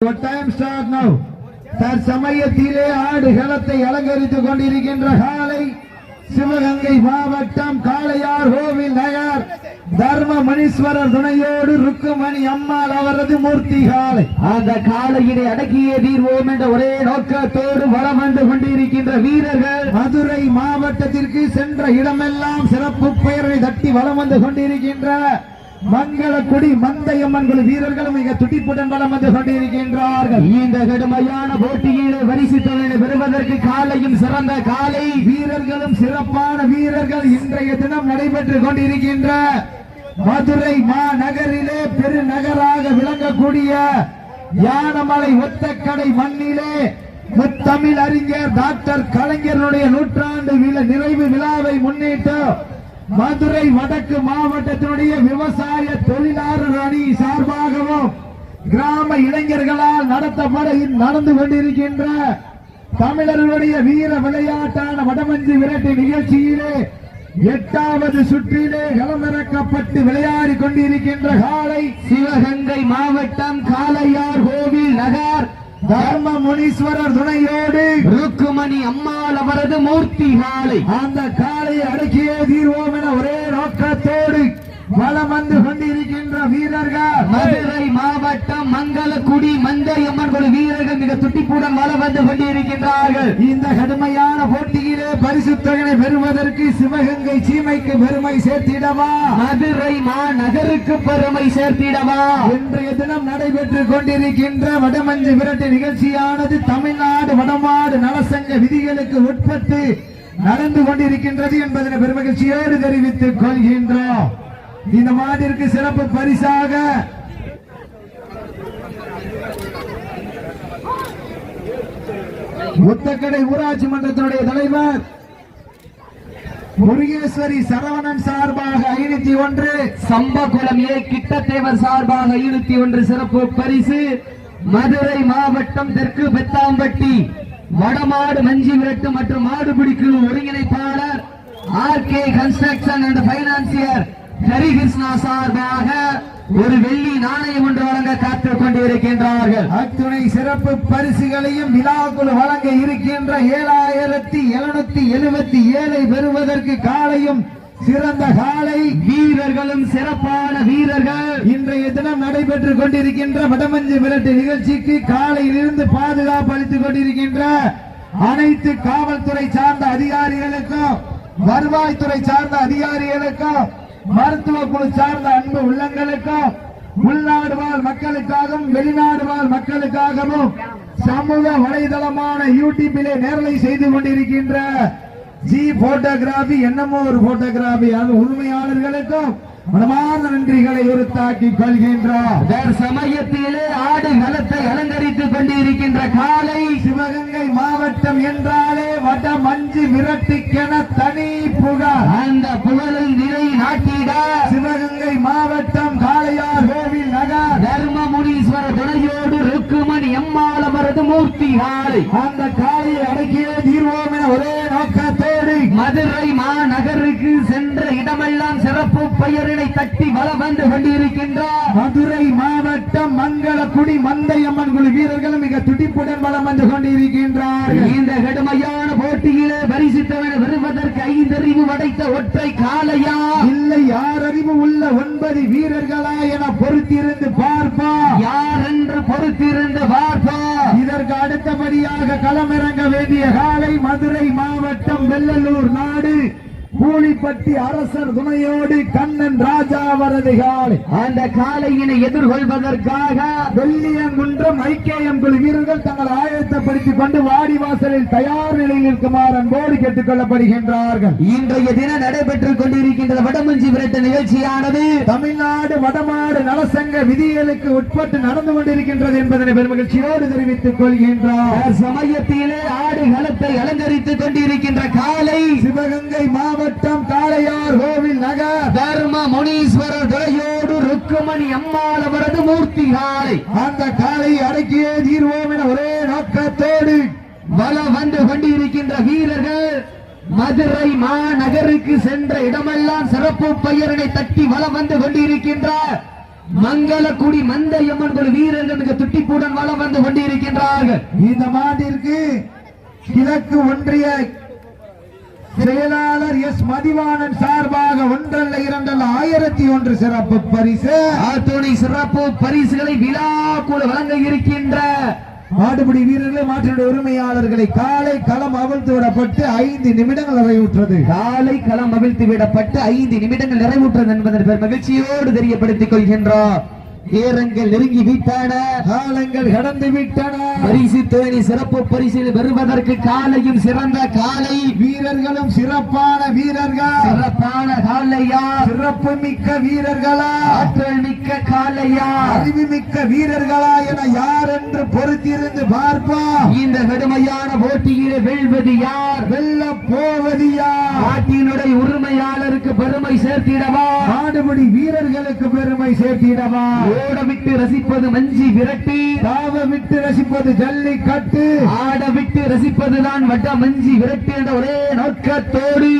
Your time start now. தற்சமயத்திலே ஆடு களத்தை அலங்கரித்துக் கொண்டிருக்கின்ற காலை சிவகங்கை மாவட்டம் காளையார் கோவில் நகர் தர்ம மணீஸ்வரர் துணையோடு ருக்குமணி அம்மாள் அவரது மூர்த்தி காலை அந்த காலையினை அடக்கிய தீர்வோம் என்ற ஒரே நோக்கத்தோடு வளம் வந்து கொண்டிருக்கின்ற வீரர்கள் மதுரை மாவட்டத்திற்கு சென்ற இடமெல்லாம் சிறப்பு பெயரை தட்டி வலம் வந்து கொண்டிருக்கின்ற மங்களக்குடி மந்தையம்மன் குழு வீரர்களும் மிக துடிப்புடன் வலம் வந்து கொண்டிருக்கின்றார்கள். இந்த கடுமையான போட்டியிலே பரிசு தொகையை பெறுவதற்கு காலையும் சிறந்த காலை. வீரர்களும் சிறப்பான வீரர்கள் இன்றைய தினம் நடைபெற்றுக் கொண்டிருக்கின்ற மதுரை மாநகரிலே பெருநகராக விளங்கக்கூடிய யானமலை ஒத்தக்கடை மண்ணிலே முத்தமிழ் அறிஞர் டாக்டர் கலைஞருடைய நூற்றாண்டு நிறைவு விழாவை முன்னிட்டு மதுரை வடக்கு மாவட்டத்தினுடைய விவசாய தொழிலாளர் அணி சார்பாகவும் கிராம இளைஞர்களால் நடத்தப்பட நடந்து கொண்டிருக்கின்ற தமிழர்களுடைய வீர விளையாட்டான வடமஞ்சி விரட்டு நிகழ்ச்சியிலே எட்டாவது சுற்றிலே களமிறக்கப்பட்டு விளையாடி கொண்டிருக்கின்ற காலை சிவகங்கை மாவட்டம் காளையார் கோவில் நகர் தர்ம முனீஸ்வரர் துணையோடு ருக்குமணி அம்மாள் அவரது மூர்த்தி காலை. அந்த காலையை அடக்கியே தீர்வோம் என ஒரே நோக்கத்தோடு வலம் வந்து கொண்டிருக்கின்ற வீரர்கள். மதுரை மாவட்டம் மங்களக்குடி மந்தையம்மன் குழு வீரர்கள் மிக துட்டிப்புடன் வளம் வந்து கொண்டிருக்கின்றார்கள். இந்த கடுமையான போட்டியிலே பரிசு தொகை பெறுவதற்கு சிவகங்கை சீமைக்கு பெருமை சேர்த்திடவா? மதுரை மாநகருக்கு பெருமை சேர்த்திடவா? இன்றைய தினம் நடைபெற்றுக் கொண்டிருக்கின்ற வடமஞ்சு விரட்டு நிகழ்ச்சியானது தமிழ்நாடு வடமாடு நலசங்க விதிகளுக்கு உட்பட்டு நடந்து கொண்டிருக்கின்றது என்பதனை பெருமகிழ்ச்சியோடு தெரிவித்துக் கொள்கின்றோம். இந்த மாட்டிற்கு சிறப்பு பரிசாக முத்தக்கடை ஊராட்சி மன்றத்தினுடைய தலைவர் முருகேஸ்வரி சரவணன் சார்பாக ஐநூத்தி ஒன்று சம்பகுளம் ஏ கிட்டத்தேவர் சார்பாக ஐநூத்தி ஒன்று சிறப்பு பரிசு. மதுரை மாவட்டம் தெற்கு பெத்தாம்பட்டி வடமாடு மஞ்சி விரட்டு மற்றும் மாடுபிடி குழு ஒருங்கிணைப்பாளர் R K construction and financier Harikrishna சார்பாக ஒரு வெள்ளி நாணயம் ஒன்று வழங்க காத்துக் கொண்டிருக்கின்றார்கள். அத்துணை சிறப்பு பரிசுகளையும் விழாக்குழு வழங்க இருக்கின்ற ஏழாயிரத்தி எழுநூத்தி எழுபத்தி ஏழை பெறுவதற்கு காலையும் சிறந்த காலை. வீரர்களும் சிறப்பான வீரர்கள். இன்றைய தினம் நடைபெற்றுக் கொண்டிருக்கின்ற வடமஞ்சு விரட்டு நிகழ்ச்சிக்கு காலையிலிருந்து பாதுகாப்பு அளித்துக் கொண்டிருக்கின்ற அனைத்து காவல்துறை சார்ந்த அதிகாரிகளுக்கும் வருவாய்த்துறை சார்ந்த அதிகாரிகளுக்கும் மருத்துவ குழு சார்ந்த அன்பு உள்ளங்களுக்கும் உள்நாடு வாழ் மக்களுக்காகவும் வெளிநாடு வாழ் மக்களுக்காகவும் சமூக வலைதளமான யூடியூபிலே நேரலை செய்து கொண்டிருக்கின்ற ஜி போட்டோகிராபி என்னமோ ஒரு போட்டோகிராபி அது உரிமையாளர்களுக்கும் மனமார்ந்த நன்றிகளை உறுத்தாக்கிக் கொள்கின்றோம். சமயத்திலே ஆடு களத்தை அலங்கரித்துக் கொண்டிருக்கின்ற காலை சிவகங்கை மாவட்டம் என்றாலே வட மஞ்சு விரட்டுக்கென தனி புகார் அந்த புகழை நிலை நாட்டிட. சிவகங்கை மாவட்டம் காளையார் கோவில் நகர். தர்ம முனீஸ்வர துணையோடு ருக்குமணி எம்மாள் அவரது மூர்த்தி காலை அந்த காளையை அடக்கியே தீர்வோம் என ஒரே நோக்கத்தோடு மதுரை மாநகருக்கு சென்ற இடமெல்லாம் சிறப்பு பெயரினை தட்டி வளம் வந்து கொண்டிருக்கின்றார். மதுரை மாவட்டம் மங்களக்குடி மந்தையம்மன் குழு வீரர்களும் மிக துடிப்புடன் வளம் வந்து கொண்டிருக்கின்றார்கள் இந்த கடுமையான போட்டியிலே பரிசுத்தவன வருவதற்கு ஐந்தறிவு படைத்த ஒற்றை காலையா இல்லை யார் அறிவு உள்ள ஒன்பது வீரர்களா என பொறுத்திருந்து பார்ப்பா யார் என்று பொறுத்திருந்து பார்ப்போம் இதற்கு அடுத்தபடியாக களமிறங்க வேண்டிய காலை மதுரை மாவட்டம் வெள்ளலூர் நாடு. கூலிப்பட்டி அரசர் துணையோடு கண்ணன் ராஜா வரது காலை. அந்த காலையினை எதிர்கொள்வதற்காக வெள்ளியங்குன்றம் ஐக்கியம் குழு வீரர்கள் தங்கள் ஆயத்தப்படுத்திக் கொண்டு வாடி வாசலில் தயார் நிலையில் இருக்குமாறு அன்போடு கேட்டுக் கொள்ளப்படுகின்றார்கள். இன்றைய தினம் நடைபெற்றுக் கொண்டிருக்கின்ற வடமஞ்சி விரட்டு நிகழ்ச்சியானது தமிழ்நாடு வடமாடு நலசங்க விதிகளுக்கு உட்பட்டு நடந்து கொண்டிருக்கின்றது என்பதனை பெருமகிழ்ச்சியோடு தெரிவித்துக் கொள்கின்றார். சமயத்திலே ஆடு களத்தை அலங்கரித்துக் கொண்டிருக்கின்ற காலை சிவகங்கை மாவட்டம் காளையார் கோவில் நகர் தர்ம முனீஸ்வரர் துறையோடு ருக்குமணி அம்மாள் அவரது மூர்த்தி காலை அந்த காலை அடக்கியே தீர்வோம் என ஒரே நோக்கத்தோடு. வலம் வந்து கொண்டிருக்கின்ற வீரர்கள் மதுரை மாநகருக்கு சென்ற இடமெல்லாம் சிறப்பு பெயரினை தட்டி வலம் வந்து கொண்டிருக்கின்ற மங்களக்குடி மந்தையம்மன் குழு வீரர்கள் மிக துட்டிப்புடன் வளம் வந்து கொண்டிருக்கின்றார்கள். இந்த மாட்டிற்கு கிழக்கு ஒன்றிய செயலாளர் எஸ் மதிவாணன் சார்பாக ஒன்றல்ல இரண்டல்ல ஆயிரத்தி ஒன்று சிறப்பு பரிசு. ஆத்துணை சிறப்பு பரிசுகளை விழா குழு வழங்க இருக்கின்ற மாடுபிடி வீரர்களை மாற்றினுடைய உரிமையாளர்களை காலை களம் அவிழ்த்து விடப்பட்டு ஐந்து நிமிடங்கள் நிறைவுற்றது. காலை களம் அவிழ்த்து விடப்பட்டு ஐந்து நிமிடங்கள் நிறைவுற்றது என்பதன் பெரும் மகிழ்ச்சியோடு தெரியப்படுத்திக் கொள்கின்றோம். நேரங்கள் நெருங்கி விட்டன. காலங்கள் கடந்து விட்டன. பரிசு தேனி சிறப்பு பரிசில் பெறுவதற்கு காலையும் சிறந்த காலை. வீரர்களும் சிறப்பான வீரர்கள். சிறப்பான காலையா? சிறப்பு மிக்க வீரர்களா? ஆற்றல் மிக்க காலையா? அறிவு மிக்க வீரர்களா என யார் என்று பொறுத்திருந்து பார்ப்போம். இந்த கடுமையான போட்டியிலே வெல்வது யார்? வெல்ல போவது யார்? நாட்டினுடைய உரிமையாளருக்கு பெருமை சேர்த்திடவா? மாடுபிடி வீரர்களுக்கு பெருமை சேர்த்திடவா? ஓட விட்டு ரசிப்பது மஞ்சி விரட்டி. தாவ விட்டு ரசிப்பது ஜல்லிக்கட்டு. ஆட விட்டு ரசிப்பதுதான் வட்ட மஞ்சி விரட்டி என்ற ஒரே நோக்கத்தோடு.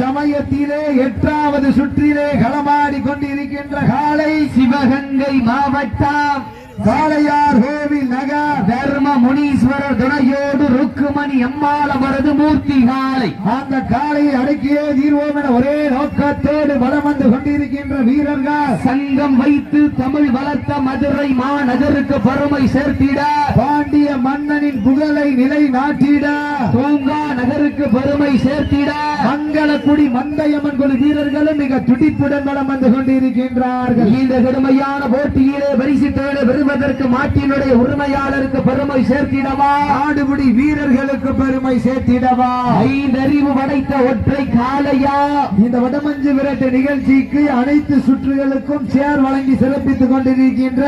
சமயத்திலே எட்டாவது சுற்றிலே களமாடி கொண்டிருக்கின்ற காலை. சிவகங்கை மாவட்டம் காளையார் கோவில் நகர் தர்ம முனீஸ்வரர் துணையோடு ருக்குமணி அம்மாளவரது மூர்த்தி காலை. அந்த காளையை அடக்கியே தீர்வோம் என ஒரே நோக்கத்தோடு வளம் வந்து கொண்டிருக்கின்ற வீரர்கள். சங்கம் வைத்து தமிழ் வளர்த்த மதுரை மாநகருக்கு பெருமை சேர்த்திட. பாண்டிய மன்னனின் புகழை நிலை நாட்டிட. தூங்கா நகருக்கு பெருமை சேர்த்திட. மங்களக்குடி மந்தையம்மன் குழு வீரர்களும் மிக துடிப்புடன் வளம் வந்து கொண்டிருக்கின்றார்கள். இந்த கடுமையான போட்டியிலே பரிசு தேட பெறுவதற்கு மாட்டினுடைய உரிமையாளருக்கு பெருமை சேர்த்திடவா? ஆடுபிடி வீரர்களுக்கு பெருமை சேர்த்திடவா? ஐந்தறிவு படைத்த ஒற்றை காலையா இந்த வடமஞ்சு விரட்டு நிகழ்ச்சிக்கு அனைத்து சுற்றுகளுக்கும் சேர் வழங்கி சிறப்பித்துக் கொண்டிருக்கின்ற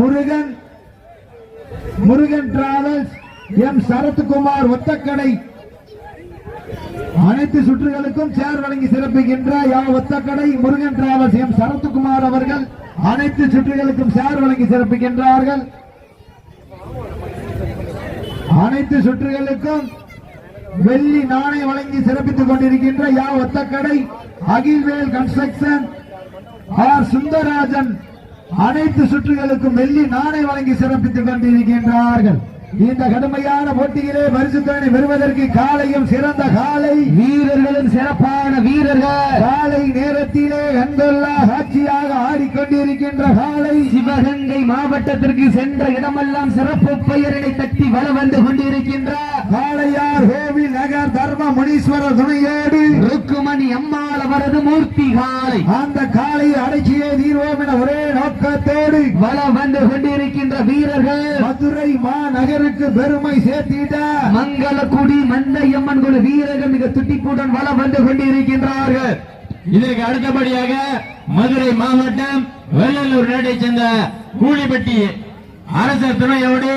முருகன் முருகன் டிராவல்ஸ் எம் சரத்குமார் ஒத்தக்கடை. அனைத்து சுற்றுகளுக்கும் சேர் வழங்கி சிறப்பிக்கின்ற யா ஒத்தக்கடை முருகன் டிராவல்ஸ் எம் சரத்குமார் அவர்கள். அனைத்து சுற்றுகளுக்கும் சார் வழங்கி சிறப்பிக்கின்றார்கள். அனைத்து சுற்றுகளுக்கும் வெள்ளி நாணயம் வழங்கி சிறப்பித்துக் கொண்டிருக்கின்ற யா ஒத்தக்கடை அகில்வேல் கன்ஸ்ட்ரக்ஷன் ஆர் சுந்தரராஜன் அனைத்து சுற்றுகளுக்கும் வெள்ளி நாணயம் வழங்கி சிறப்பித்துக் கொண்டிருக்கின்றார்கள். இந்த கடுமையான போட்டியிலே பரிசுத்தனை பெறுவதற்கு காலையும் சிறந்த காலை. வீரர்களும் சிறப்பான வீரர்கள். காலை நேரத்திலே கண்கொள்ளா காட்சியாக ஆடிக்கொண்டிருக்கின்ற காலை. சிவகங்கை மாவட்டத்திற்கு சென்ற இடமெல்லாம் சிறப்பு பெயரினை தட்டி வள வந்து கொண்டிருக்கின்ற காளையார் கோவில் நகர் தர்ம முனீஸ்வரர் துணையோடு ருக்குமணி அம்மாள் அவரது மூர்த்தி காலை அந்த காளையை அடக்கியே தீர்வோம் என ஒரே நோக்கத்தோடு வள வந்து கொண்டிருக்கின்ற வீரர்கள் மதுரை மாநகருக்கு பெருமை சேர்த்திட மங்களக்குடி மந்தையம்மன் குழு வீரர்கள் மிக துட்டிப்புடன் வள வந்து கொண்டிருக்கின்றார்கள். இதற்கு அடுத்தபடியாக மதுரை மாவட்டம் வெள்ளலூர் நாட்டை சேர்ந்த கூலிப்பட்டி அரசர் துணையோடு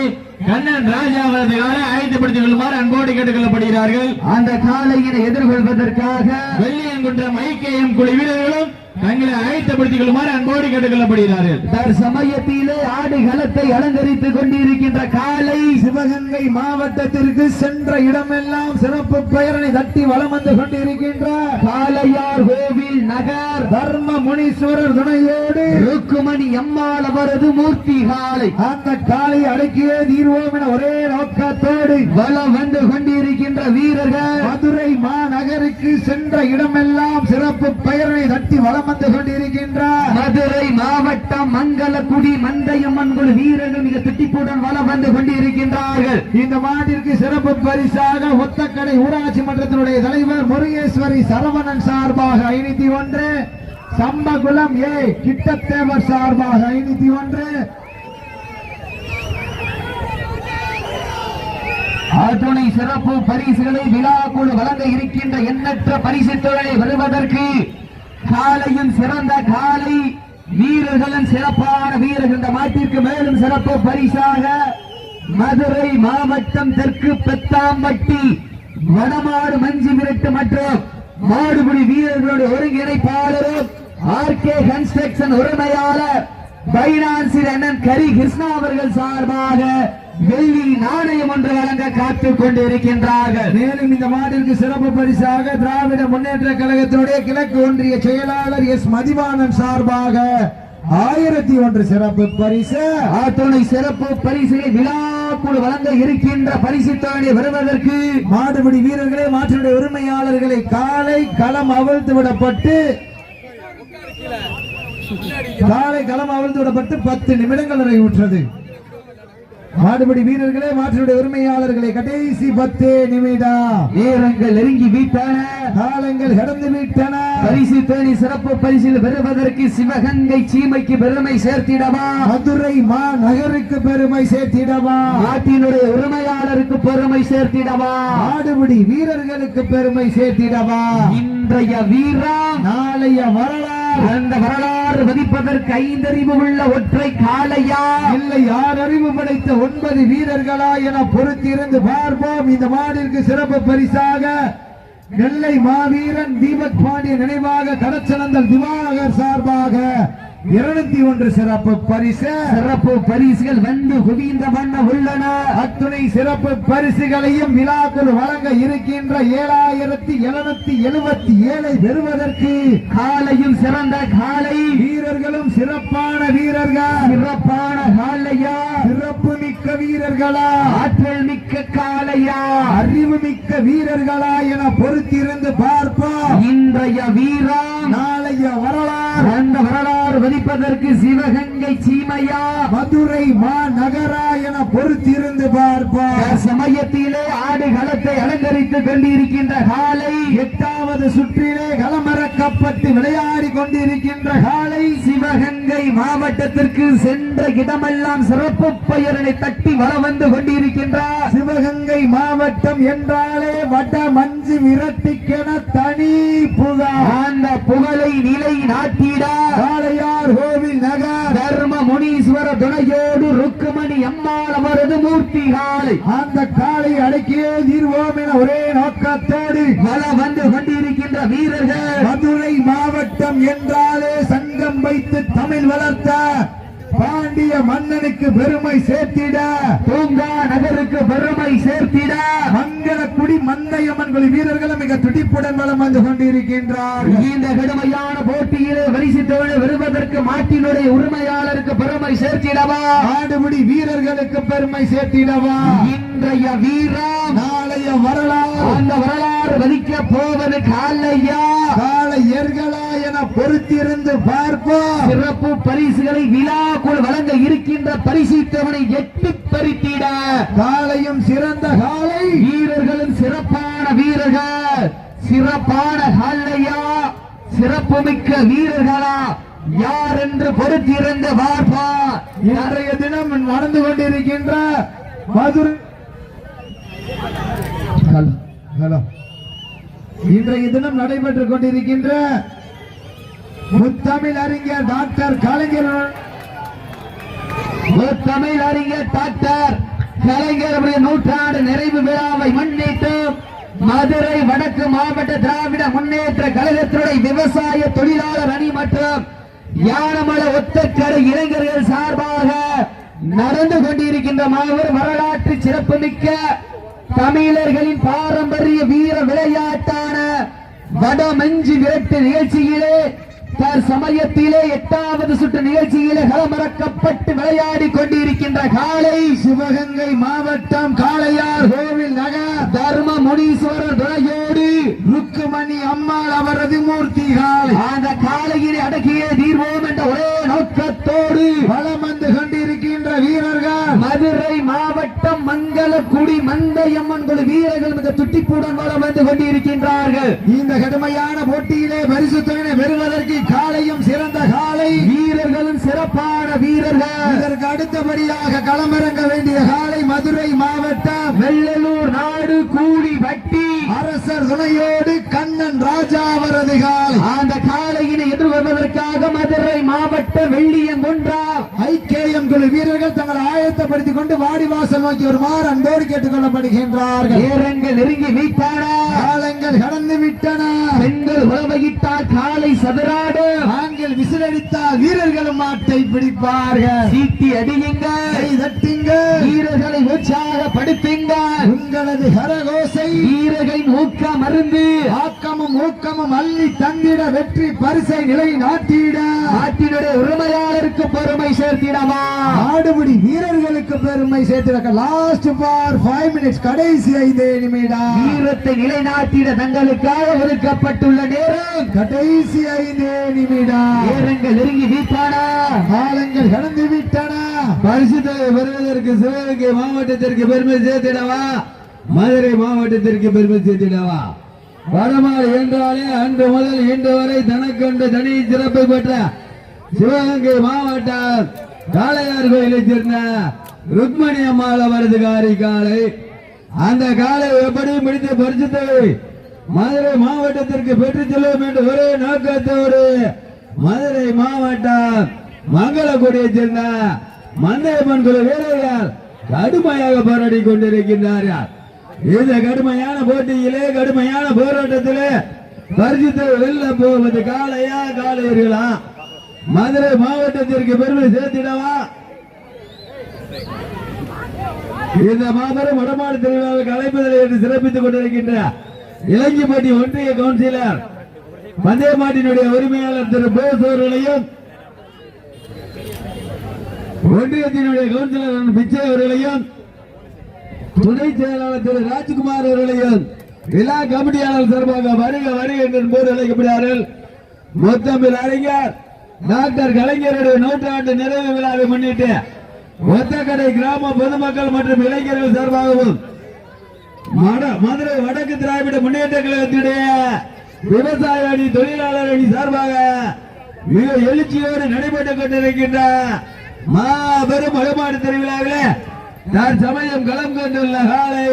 கண்ணன் ராஜா அவரது காலை ஆயத்தப்படுத்திக் கொள்ளுமாறு அன்போடு கேட்டுக் கொள்ளப்படுகிறார்கள் அந்த காலையினை எதிர்கொள்வதற்காக வெள்ளியங்குன்றம் ஐக்கியம் குழு வீரர்களும் தங்களை ஆயத்தப்படுத்திக் கொள்ளுமாறு அன்போடு கேட்டுக் கொள்ளப்படுகிறார்கள் தற்சமயத்திலே ஆடு களத்தை அலங்கரித்துக் கொண்டிருக்கின்ற காலை சிவகங்கை மாவட்டத்திற்கு சென்ற இடமெல்லாம் சிறப்பு பெயரனை தட்டி வலம் வந்து கொண்டிருக்கின்ற காளையார் கோவில் நகர் தர்ம முனீஸ்வரர் துணையோடு ருக்குமணி அம்மாள் அவரது மூர்த்தி காலை அந்த காலை அடக்கியே தீர்வோம் என ஒரே நோக்கத்தோடு வளம் வந்து கொண்டிருக்கின்ற வீரர்கள் மதுரை மாநகருக்கு சென்ற இடமெல்லாம் சிறப்பு பெயரனை தட்டி வளம் வந்து கொண்டிருக்கின்ற மதுரை மாவட்டம் மங்களக்குடி மந்தையம்மன் குழு வீரர்கள் மிக திட்டிப்புடன் வளம் வந்து கொண்டிருக்கின்றார்கள். இந்த மாட்டிற்கு சிறப்பு பரிசாக ஒத்தக்கடை ஊராட்சி மன்றத்தினுடைய தலைவர் முருகேஸ்வரி சரவணன் சார்பாக ஐநூத்தி ஒன்று சம்பகுளம் ஏ கிட்டத்தேவர் சார்பாக ஐநூத்தி ஒன்று. அத்துணை சிறப்பு பரிசுகளை விழா குழு வழங்க இருக்கின்ற எண்ணற்ற பரிசு வருவதற்கு காலையும் சிறந்த காலை வீரர்களும் சிறப்பான வீரர்கள் இந்த மாட்டிற்கு மேலும் சிறப்பு பரிசாக மதுரை மாவட்டம் தெற்கு பெத்தாம்பட்டி வடமாடு மஞ்சு மிரட்டு மற்றும் மாடுபிடி வீரர்களுடைய ஒருங்கிணைப்பாளரும் ஆர்கே கன்ஸ்ட்ரக்ஷன் உரிமையாளர் பைனான்சில் அண்ணன் கரி கிருஷ்ணா அவர்கள் சார்பாக வெள்ளி நாணயம் ஒன்று வழங்க காத்துக் கொண்டிருக்கின்றார்கள். மேலும் இந்த மாட்டிற்கு சிறப்பு பரிசாக திராவிட முன்னேற்ற கழகத்தினுடைய கிழக்கு ஒன்றிய செயலாளர் எஸ் மதிவாணன் சார்பாக ஆயிரத்தி ஒன்று சிறப்பு பரிசு. ஆத்துணை சிறப்பு பரிசிலை விழாக்குழு வழங்க இருக்கின்ற பரிசு தொகையை வருவதற்கு மாடுபிடி வீரர்களே மாற்றினுடைய உரிமையாளர்களை காலை களம் அவிழ்த்து விடப்பட்டு காலை களம் அவிழ்த்து விடப்பட்டு பத்து நிமிடங்கள் நிறைவுற்றது. மாடுபிடி வீரர்களே மாற்றினுடைய உரிமையாளர்களை கடைசி பத்து நிமிடம் நேரங்கள் நெருங்கி விட்டன. காலங்கள் கடந்து விட்டன. பரிசு தேடி சிறப்பு பரிசில் பெறுவதற்கு சிவகங்கை சீமைக்கு பெருமை சேர்த்திடவா? மதுரை மா நகருக்கு பெருமை சேர்த்திடவா? நாட்டினுடைய உரிமையாளருக்கு பெருமை சேர்த்திடவா? மாடுபிடி வீரர்களுக்கு பெருமை சேர்த்திடவா? இன்றைய வீரம் நாளைய வரலாறு அந்த வரலாறு மதிப்பதற்கு ஐந்தறிவு உள்ள ஒற்றை காளையா? இல்லை யார் அறிவு படைத்த ஒன்பது வீரர்களா என பொறுத்திருந்து பார்ப்போம். இந்த மாடிற்கு சிறப்பு பரிசாக நெல்லை மாவீரன் தீபக் பாண்டிய நினைவாக கடச்சனந்தல் திவாகர் சார்பாக இருநூத்தி ஒன்று சிறப்பு பரிசு. சிறப்பு பரிசுகள் வந்து குவிந்த வண்ண உள்ளன. அத்துணை சிறப்பு பரிசுகளையும் விழாக்குள் வழங்க இருக்கின்ற ஏழாயிரத்தி எழுநூத்தி எழுபத்தி ஏழை பெறுவதற்கு காலையும் சிறந்த காலை. வீரர்களும் சிறப்பான வீரர்கள். சிறப்பான காளையா சிறப்பு மிக்க வீரர்களா? ஆற்றல் மிக்க காளையா அறிவு மிக்க வீரர்களா என பொறுத்திருந்து பார்ப்போம். இன்றைய வீரம் நாளைய வரலாறு அந்த வரலாறு மதிப்பதற்கு சிவகங்கை சீமையா மதுரை மா நகரா என பொறுத்திருந்து பார்ப்போம் சமயத்திலே ஆடு களத்தை அலங்கரித்துக் கொண்டிருக்கின்ற காலை எட்டாவது சுற்றிலே களமிறக்கப்பட்டு விளையாடி கொண்டிருக்கின்ற காலை சிவகங்கை மாவட்டத்திற்கு சென்ற இடமெல்லாம் சிறப்பு பெயரனை தட்டி வர வந்து கொண்டிருக்கின்றார் சிவகங்கை மாவட்டம் என்றாலே வட மஞ்சு விரட்டிக்கென தனி புகா. அந்த புகழை நிலை நாட்டிட. காளையார் கோவில் நகர் தர்ம முனீஸ்வர துணையோடு ருக்குமணி அம்மாள் அவரது மூர்த்தி காலை அந்த காளை அடக்கியே தீர்வோம் என ஒரே நோக்கத்தோடு வல வந்து கொண்டிருக்கின்ற வீரர்கள். மாவட்டம் என்றாலே சங்கம் வைத்து தமிழ் வளர்த்த பாண்டிய மன்னனுக்கு பெருமை சேர்த்திட பூங்கா நகருக்கு பெருமை சேர்த்திட மங்களக்குடி மந்தையம்மன் குழு வீரர்களும் மிக துடிப்புடன் வலம் வந்து கொண்டிருக்கின்றார்கள். இந்த கடுமையான போட்டியிலே தொழில் வருவதற்கு மாட்டினுடைய உரிமையாளருக்கு பெருமை சேர்த்திடவா? ஆடுபிடி வீரர்களுக்கு பெருமை சேர்த்திடவா? இன்றைய வீரம் நாளைய வரலாறு. அந்த வரலாறு வதிக்க போவது காலையா? காலை எர்களா என பொறுத்திருந்து பார்ப்போம். சிறப்பு பரிசுகளை விழாக்குள் வழங்க இருக்கின்ற பரிசுத்தவனை எட்டு பறித்திட. காலையும் சிறந்த காலை வீரர்களும் சிறப்பான வீரர்கள். சிறப்பான காலையா சிறப்புமிக்க வீரர்களா? யார் என்று பொறுத்திருந்து பார்ப்பா இன்றைய தினம் நடந்து கொண்டிருக்கின்ற மதுரை ஹலோ. இன்றைய தினம் நடைபெற்றுக் கொண்டிருக்கின்ற முத்தமிழ் அறிஞர் டாக்டர் கலைஞர் முத்தமிழ் அறிஞர் டாக்டர் கலைஞர் நூற்றாண்டு நிறைவு விழாவை முன்னிட்டு மதுரை வடக்கு மாவட்ட திராவிட முன்னேற்ற கழகத்தினுடைய விவசாய தொழிலாளர் அணி மற்றும் யானமல ஒத்தக்கரை இளைஞர்கள் சார்பாக நடந்து கொண்டிருக்கின்ற மாபெரும் வரலாற்று சிறப்புமிக்க தமிழர்களின் பாரம்பரிய வீர விளையாட்டான வடமஞ்சு விரட்டு நிகழ்ச்சியிலே சமயத்திலே எட்டாவது சுற்று நிகழ்ச்சியிலே களமிறக்கப்பட்டு விளையாடி கொண்டிருக்கின்ற காலை சிவகங்கை மாவட்டம் காளையார் கோவில் நகர். தர்ம முனீஸ்வரர் துணையோடு ருக்குமணி அம்மாள் அவரது மூர்த்தி காலை அந்த காலையிலே அடக்கியே தீர்வோம் என்ற ஒரே நோக்கத்தோடு வலம் வந்து கொண்டிருக்கின்ற வீரர்கள் மதுரை மாவட்டம் மங்களக்குடி மந்தையம்மன் குழு மிக துட்டிப்புடன் வளம் வந்து கொண்டிருக்கின்றார்கள். இந்த கடுமையான போட்டியிலே பரிசு தொகையை பெறுவதற்கு காலையும் சிறந்த காலை. வீரர்களும் சிறப்பான வீரர்கள். இதற்கு அடுத்தபடியாக களமிறங்க வேண்டிய காலை மதுரை மாவட்டம். வெள்ளலூர் நாடு கூடி வட்டி அரசர் துணையோடு கண்ணன் ராஜா அவரது காலை. அந்த காலையினை எதிர்வருவதற்காக மதுரை மாவட்ட வெள்ளியங்குன்றா ஐக்கேஎம் குழு வீரர்கள் தங்களை ஆயத்தப்படுத்திக் கொண்டு வாடிவாசல் நோக்கி வருமாறு அன்போடு கேட்டுக் கொள்ளப்படுகின்றார்கள் நேரங்கள் நெருங்கி வைத்தான காலங்கள் கடந்து விட்டன. பெண்கள் உறவையிட்டால் காலை சதுராடு விசிலடித்தால் வீரர்களும் மாட்டை பிடிப்பார்கள். சீட்டி அடியுங்க. கை தட்டுங்க. வீரர்களை அவரது கரகோசை வீரர்களின் ஊக்க மருந்து ஆக்கமும் ஊக்கமும் அள்ளி தந்திட வெற்றி பரிசை நிலை நாட்டிட. நாட்டினுடைய உரிமையாளருக்கு பெருமை சேர்த்திடவா. ஆடுபடி வீரர்களுக்கு பெருமை சேர்த்திருக்க லாஸ்ட் ஃபார் ஃபைவ் மினிட்ஸ் கடைசி ஐந்து நிமிடம். வீரத்தை நிலைநாட்டிட தங்களுக்காக ஒதுக்கப்பட்டுள்ள நேரம். கடைசி ஐந்து நிமிடம். நேரங்கள் நெருங்கி வீட்டானா காலங்கள் கடந்து விட்டன பரிசுத்தை பெறுவதற்கு சிவகங்கை மாவட்டத்திற்கு பெருமை சேர்த்திடவா? மதுரை மாவட்டத்திற்கு பெருமை சேர்த்திடவா? வடமாடு என்றாலே அன்று முதல் இன்று வரை தனக்கொண்டு தனி சிறப்பை பெற்ற சிவகங்கை மாவட்டம் காளையார் கோயிலைச் சேர்ந்த ருக்மணி அம்மாள் அவரது காரி காலை. அந்த காலை எப்படி முடித்து பரிசுத்தை மதுரை மாவட்டத்திற்கு பெற்றுச் செல்வோம் என்ற ஒரே நோக்கத்தோடு மதுரை மாவட்டம் மங்களக்குடியை சேர்ந்த மந்தையம்மன் குழு வீரர்கள் கடுமையாக போராடி கொண்டிருக்கின்றார்கள். இந்த கடுமையான போட்டியிலே கடுமையான போராட்டத்திலே பரிசுத்தை வெளில போவது காளையா காளையர்களா? மதுரை மாவட்டத்திற்கு பெருமை சேர்த்திடவா? இந்த மாபெரும் வடமாடு திருவிழாவுக்கு அழைப்பதில் என்று சிறப்பித்துக் கொண்டிருக்கின்ற இலங்கைப்பட்டி ஒன்றிய கவுன்சிலர் பந்தயமாட்டினுடைய உரிமையாளர் திரு போஸ் அவர்களையும் ஒன்றியத்தினுடைய கவுன்சிலர் பிச்சை அவர்களையும் துணை செயலாளர் திரு ராஜ்குமார் அவர்களையும் விழா கமிட்டியாளர் சார்பாக வருக வருக என்று போது அழைக்கப்படுகிறார்கள். மொத்தமில் அறிஞர் டாக்டர் கலைஞருடைய நூற்றாண்டு நிறைவு விழாவை முன்னிட்டு ஒத்தக்கடை கிராம பொதுமக்கள் மற்றும் இளைஞர்கள் சார்பாகவும் மதுரை வடக்கு திராவிட முன்னேற்ற கழகத்தினுடைய விவசாய அணி தொழிலாளர் அணி சார்பாக மிக எழுச்சியோடு நடைபெற்றுக் கொண்டிருக்கின்ற மாபெரும் வழிபாடு நான் சமயம் களம் கொண்டுள்ள காலை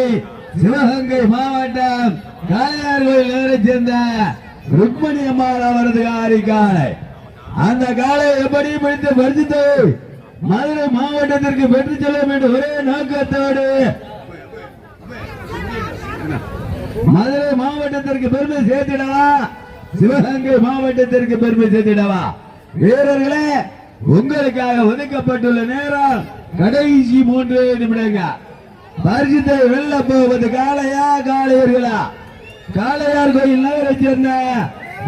சிவகங்கை மாவட்டம் காளையார் கோயில் நகரைச் சேர்ந்த ருக்மணி அம்மாள் அவரது காரி காலை. அந்த காலை எப்படி பிடித்து பரிசுத்து மதுரை மாவட்டத்திற்கு பெற்றுச் செல்லும் என்று ஒரே நோக்கத்தோடு மதுரை மாவட்டத்திற்கு பெருமை சேர்த்திடவா? சிவகங்கை மாவட்டத்திற்கு பெருமை சேர்த்திடவா? வீரர்களே உங்களுக்காக ஒதுக்கப்பட்டுள்ள நேரம் கடைசி மூன்று நிமிடங்க. பரிசுத்தை வெல்ல போவது காளையா காளையர்களா? காளையார் கோயில் நகரை சேர்ந்த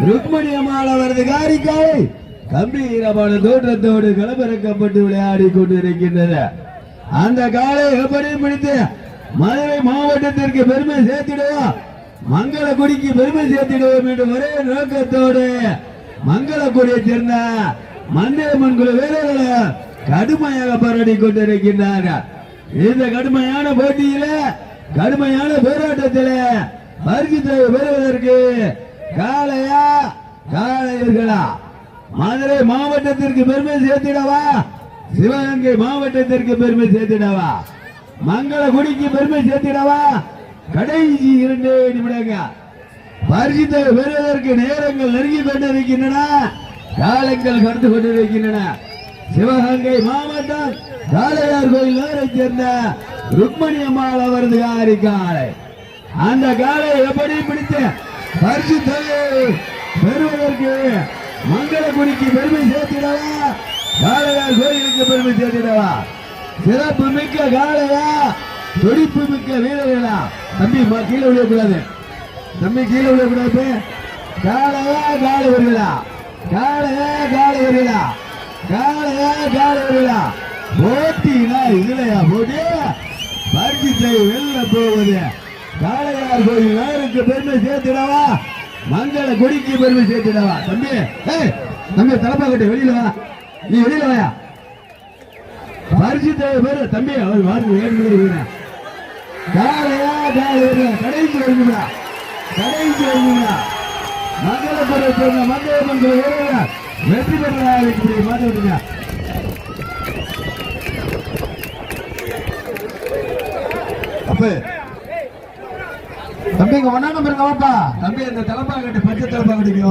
ருக்மணி அம்மாள் அவரது காரிக்காய் கம்பீரமான தோற்றத்தோடு களமிறக்கப்பட்டு விளையாடி கொண்டிருக்கின்றன அந்த காலை எப்படி பிடித்து மதுரை மாவட்டத்திற்கு பெருமை சேர்த்திடுவோம் மங்களக்குடிக்கு பெருமை சேர்த்திடுவோம் என்ற ஒரே நோக்கத்தோடு மங்களக்குடியை சேர்ந்த மந்தேமன் குழு வீரர்கள் கடுமையாக போராடி கொண்டிருக்கின்றார்கள் இந்த கடுமையான போட்டியில கடுமையான போராட்டத்தில் பரிசுத்தை பெறுவதற்கு காளையா காளையர்களா? மதுரை மாவட்டத்திற்கு பெருமை சேர்த்திடவா? சிவகங்கை மாவட்டத்திற்கு பெருமை சேர்த்திடவா? மங்களகுடிக்கு பெருமை சேர்த்திடவா? கடைசி இரண்டு நிமிடங்கள் பரிசுத்தை பெறுவதற்கு நேரங்கள் நெருங்கி கொண்டிருக்கின்றன. காலங்கள் கடந்து கொண்டிருக்கின்றன. சிவகங்கை மாவட்டம் காளையார் கோயில் நகரைச் சேர்ந்த ருக்மணி அம்மாள் அவரது காரி காலை. அந்த காலை எப்படி பிடித்து பரிசுத்தை பெறுவதற்கு மங்களகுடிக்கு பெருமை சேர்த்திடவா? காளையார் கோயிலுக்கு பெருமை சேர்த்திடவா? சிறப்பு மிக்க காலையா துடிப்பு மிக்க வீரர்களா? தம்பி கீழே விழக்கூடாது. தம்பி கீழே விழக்கூடாது. காலையா காலை வருகிறா காலையா காலை வருகிறா காலையா காலை வருகிறா போட்டினா இதுலயா போட்டி? பரிசை வெல்ல போவது. காளையார் கோயில் நேருக்கு பெருமை சேர்த்துடவா? மங்கள கொடிக்கு பெருமை சேர்த்துடவா? தம்பி ஏய் தம்பி தலைப்பா கட்டு வெளியில வா. நீ வெளியில வாயா? பரிசுத்தை பெரு தம்பி அவர் வாருங்க ஏழு மணி காலையா காலை கடைசி வருங்களா கடைசி வருங்களா மங்களபுரை சேர்ந்த மங்கள வீரர்கள் வெற்றி பெற்றதாக மாற்றி விடுங்க அப்ப. தம்பி இங்க ஒன்னா நம்பருங்க வாப்பா தம்பி அந்த தலைப்பா கட்டி பச்சை தலைப்பா கட்டிக்கோ